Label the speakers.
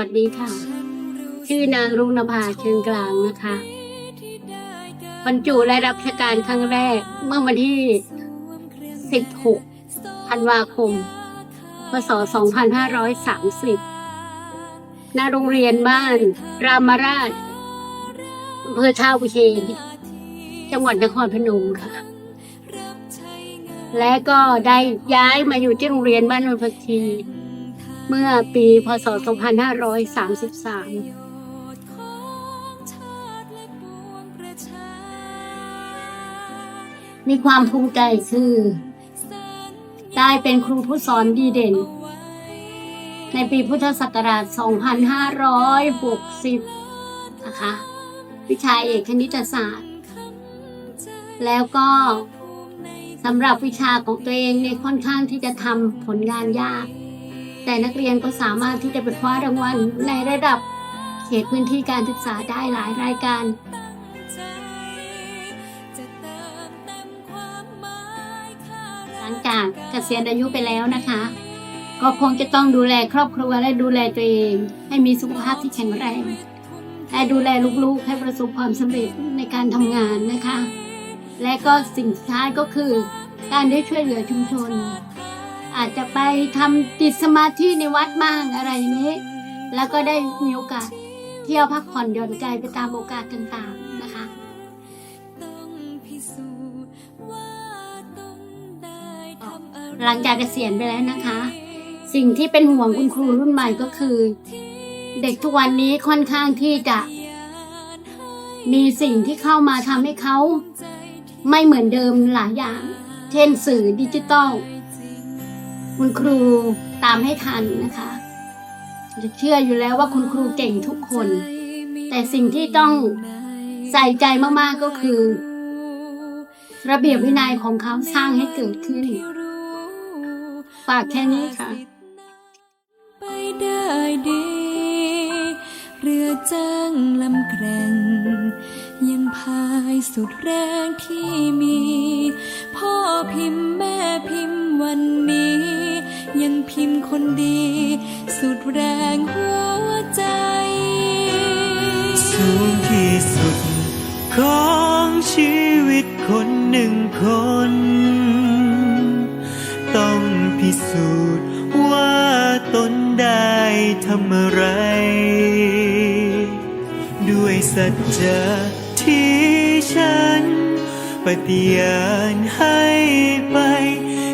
Speaker 1: วัสดีค่ะ ชื่อนางรุ่งนภาเชิงกลางนะคะบรรจุและรับราชการครั้งแรกเมื่อวันที่ 16 ธันวาคม พศ 2530 ณ โรงเรียนบ้าน รามราชอำเภอชาวบุเชนจังหวัดนครพนมค่ะ และก็ได้ย้ายมาอยู่ที่โรงเรียนบ้านนนทพักที เมื่อปีพศ 2533มีความภูมิใจคือ ได้เป็นครูผู้สอนดีเด่น ในปีพุทธศักราช 2560 นะคะ วิชาเอกคณิตศาสตร์ แล้วก็สำหรับวิชาของตัวเองเนี่ยค่อนข้างที่จะทำผลงานยาก แต่นักเรียนก็สามารถที่จะไปคว้ารางวัลในระดับเขตพื้นที่การศึกษาได้หลายรายการ หลังจากเกษียณอายุไปแล้วนะคะ ก็คงจะต้องดูแลครอบครัวและดูแลตัวเอง ให้มีสุขภาพที่แข็งแรงและดูแลลูกๆให้ประสบความสำเร็จในการทำงานนะคะ และก็สิ่งสุดท้ายก็คือการได้ช่วยเหลือชุมชน อาจจะไปทำจิตสมาธิในวัดบ้างอะไรอย่างนี้ แล้วก็ได้มีโอกาสเที่ยวพักผ่อนหย่อนใจไปตามโอกาสต่างๆนะคะหลังจากเกษียณไปแล้วนะคะ สิ่งที่เป็นห่วงคุณครูรุ่นใหม่ก็คือ เด็กทุกวันนี้ค่อนข้างที่จะ มีสิ่งที่เข้ามาทำให้เขา ไม่เหมือนเดิมหลายอย่าง เช่นสื่อดิจิตอล คุณครูตามให้ทันนะคะ จะเชื่ออยู่แล้วว่าคุณครูเก่งทุกคน แต่สิ่งที่ต้องใส่ใจมากๆก็คือ ระเบียบวินัยของเขาสร้างให้เกิดขึ้นฝากแค่นี้ค่ะ
Speaker 2: ไปได้ดี เรือจ้างลำแกร่ง ยังพายสุดแรงที่มี พ่อพิมพ์แม่พิมพ์วันนี้ ยังพิมพ์คนดี สุดแรงหัวใจ
Speaker 3: สูงที่สุด ของชีวิตคนหนึ่งคน ต้องพิสูจน์ว่าตนได้ทำอะไร ด้วยสัจจะที่ฉันปฏิญาณให้ไป